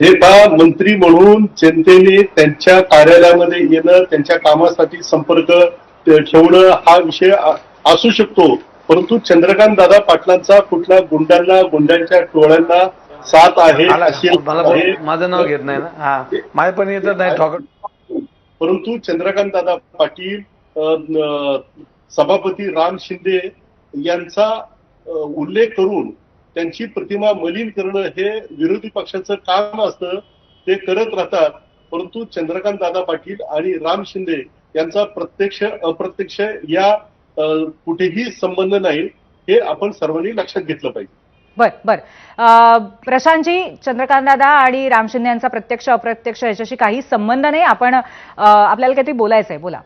हे पहा मंत्री म्हणून जनतेने त्यांच्या कार्यालयामध्ये येणं त्यांच्या कामासाठी संपर्क ठेवणं हा विषय असू शकतो. परंतु चंद्रकांत दादा पाटलांचा कुठल्या गुंडांना गुंडांच्या टोळ्यांना साथ आहे. माझं नाव घेत नाही ना. हा. माझ्या पण येत नाही परंतु चंद्रकांत दादा पाटील सभापती राम शिंदे यांचा उल्लेख करून त्यांची प्रतिमा मलिन करणं हे विरोधी पक्षाचं काम असतं ते करत राहतात. परंतु चंद्रकांत दादा पाटील आणि राम शिंदे यांचा प्रत्यक्ष अप्रत्यक्ष या कुठेही संबंध नाही हे आपण सर्वांनी लक्षात घेतलं पाहिजे. बर बर. अं, प्रशांतजी चंद्रकांत दादा आणि राम शिंदे यांचा प्रत्यक्ष अप्रत्यक्ष याच्याशी काही संबंध नाही. आपण आपल्याला काहीतरी बोलायचंय. बोला.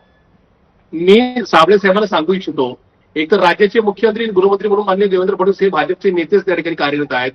मी साबळे साहेबांना सांगू इच्छितो एक तर राज्याचे मुख्यमंत्री आणि गृहमंत्री म्हणून माननीय देवेंद्र फडणवीस हे भाजपचे नेतेच त्या ठिकाणी कार्यरत आहेत.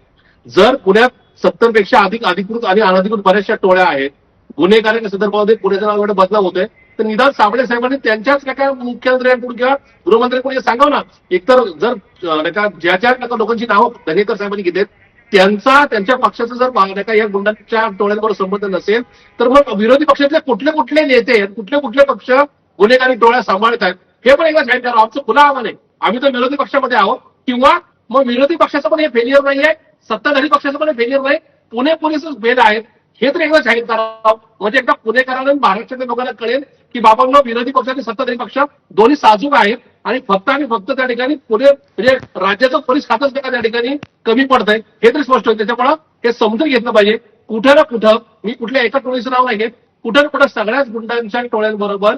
जर पुण्यात सत्तरपेक्षा अधिक अधिकृत आणि अनधिकृत बऱ्याचशा टोळ्या आहेत गुन्हेगारांच्या संदर्भामध्ये पुण्याच्या नावाकडे बदलाव होतोय तर निदान साबळे साहेबांनी त्यांच्याच काय मुख्यमंत्र्यांकडून किंवा गृहमंत्र्यांकडून सांगाव ना. एकतर जर नका ज्या ज्या नका लोकांची नावं धनेकर साहेबांनी घेतलेत त्यांचा त्यांच्या पक्षाचा जर का या गुंडांच्या टोळ्यांबरोबर संबंध नसेल तर मग विरोधी पक्षातले कुठले कुठले नेते आहेत कुठले कुठले पक्ष गुन्हेगारी टोळ्या सांभाळत आहेत? हे पण एकदा साईड करा आमचं खुला आव्हान आहे. आम्ही तर विरोधी पक्षामध्ये आहोत. किंवा मग विरोधी पक्षाचं पण हे फेलियर नाहीये. सत्ताधारी पक्षाचं पण हे फेलियर नाही. पुणे पोलीसच भेद आहेत. हे तर एकदा जाहीर करा म्हणजे एकदा पुणेकरांना महाराष्ट्राच्या लोकांना कळेल की बाबांना विरोधी पक्ष आणि सत्ताधारी पक्ष दोन्ही साजूक आहेत आणि फक्त आणि फक्त त्या ठिकाणी पुणे म्हणजे राज्याचं पोलीस खातच त्या त्या ठिकाणी? कमी पडत आहे हे तरी स्पष्ट होईल. त्याच्यामुळं हे समजून घेतलं पाहिजे. कुठं ना कुठं मी कुठल्या एका टोळीचं नाव नाही घेत कुठं ना कुठं सगळ्याच गुंडांच्या टोळ्यांबरोबर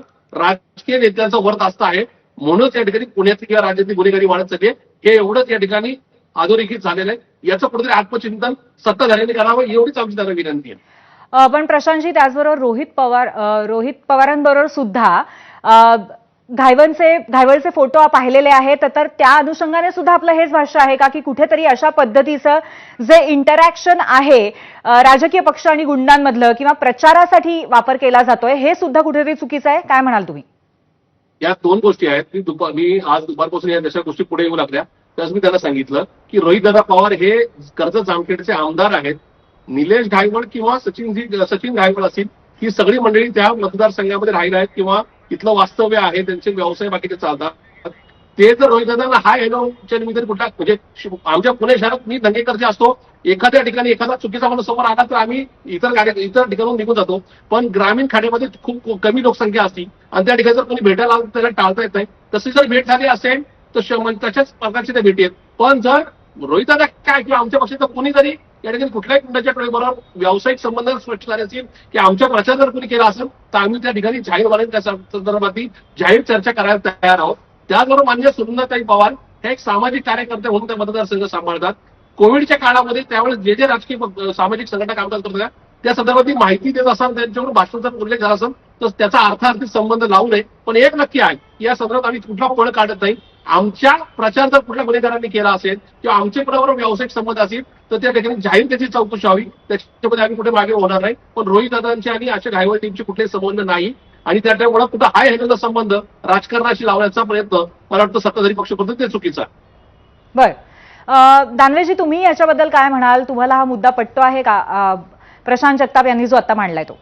राजकीय नेत्यांचा वर्त असतं आहे. म्हणूनच या ठिकाणी पुण्यातली किंवा राज्यातली गुन्हेगारी वाढत चालली आहे. हे एवढंच या ठिकाणी अधोरेखित झालेलं आहे. याचं कुठेतरी आत्मचिंतन सत्ताधाऱ्यांनी करावं एवढीच आमची त्यांना विनंती आहे. पण प्रशांतजी त्याचबरोबर रोहित पवार रोहित पवारांबरोबर सुद्धा घायवनचे घायवळचे फोटो पाहिलेले आहेत. तर त्या अनुषंगाने सुद्धा आपलं हेच भाष्य आहे का की कुठेतरी अशा पद्धतीचं जे इंटरॅक्शन आहे राजकीय पक्ष आणि गुंडांमधलं किंवा प्रचारासाठी वापर केला जातोय हे सुद्धा कुठेतरी चुकीचं आहे? काय म्हणाल तुम्ही? या दोन गोष्टी आहेत की दुपार मी आज दुपारपासून या जशा गोष्टी पुढे येऊ लागल्या. त्यास मी त्यांना सांगितलं की रोहितदादा पवार हे कर्जत जामखेडचे आमदार आहेत. निलेश घायवळ किंवा सचिन सचिन घायवळ असतील ही सगळी मंडळी त्या मतदारसंघामध्ये राहिल्या आहेत किंवा इथलं वास्तव्य आहे त्यांचे व्यवसाय बाकीचे चालतात. ते जर रोहितदादांना हा येणं निमित्ताने कुठला म्हणजे आमच्या पुणे शहरात मी दंगेकर जे असतो. एखाद्या ठिकाणी एखादा चुकीचा माणूस समोर आला तर आम्ही इतर गाड्या इतर ठिकाणून निघून जातो. पण ग्रामीण खाड्यामध्ये खूप कमी लोकसंख्या असती. आणि त्या ठिकाणी जर कोणी भेटायला आलं त्याला टाळता येत नाही. तशी जर भेट झाली असेल तर तशाच प्रकारची त्या भेटी आहेत. पण जर रोहितदादा काय किंवा आमच्या पक्षाचं कोणी जरी या ठिकाणी कुठल्याही कुंडाच्या टोळीबरोबर व्यावसायिक संबंध स्पष्ट झाले असतील की आमच्या प्रचार जर कोणी केला असेल तर आम्ही त्या ठिकाणी जाहीर वाढेल त्या संदर्भातली जाहीर चर्चा करायला तयार आहोत. त्याचबरोबर मान्य सुनंदाताई पवार हे एक सामाजिक कार्यकर्ते म्हणून ते मतदारसंघ सांभाळतात. कोविडच्या काळामध्ये त्यावेळेस जे जे राजकीय सामाजिक संघटना कामकाज करत होत्या त्या संदर्भातली माहिती देत असाल त्यांच्याकडून भाषणाचा उल्लेख झाला असेल तर त्याचा अर्थार्थी संबंध लावू नये. पण एक नक्की आहे या संदर्भात आम्ही कुठला पळ काढत नाही. आमच्या प्रचार जर कुठल्या गुन्हेगारांनी केला असेल किंवा आमच्या बरोबर व्यावसायिक संबंध असतील तर त्या ठिकाणी जाहीर त्याची चौकशी व्हावी. त्याच्यामध्ये आम्ही कुठे मागे होणार नाही. पण रोहित दादांचे आणि अशा घायवळ टीमचे कुठले संबंध नाही. आणि त्याच्यामुळे कुठं हाय ह्याचा संबंध राजकारणाशी लावण्याचा प्रयत्न मला वाटतं सत्ताधारी पक्ष करतो ते चुकीचं बर. दानवेजी तुम्ही याच्याबद्दल काय म्हणाल? तुम्हाला हा मुद्दा पटतो आहे का? प्रशांत जगताप यांनी जो आता मांडलाय तो.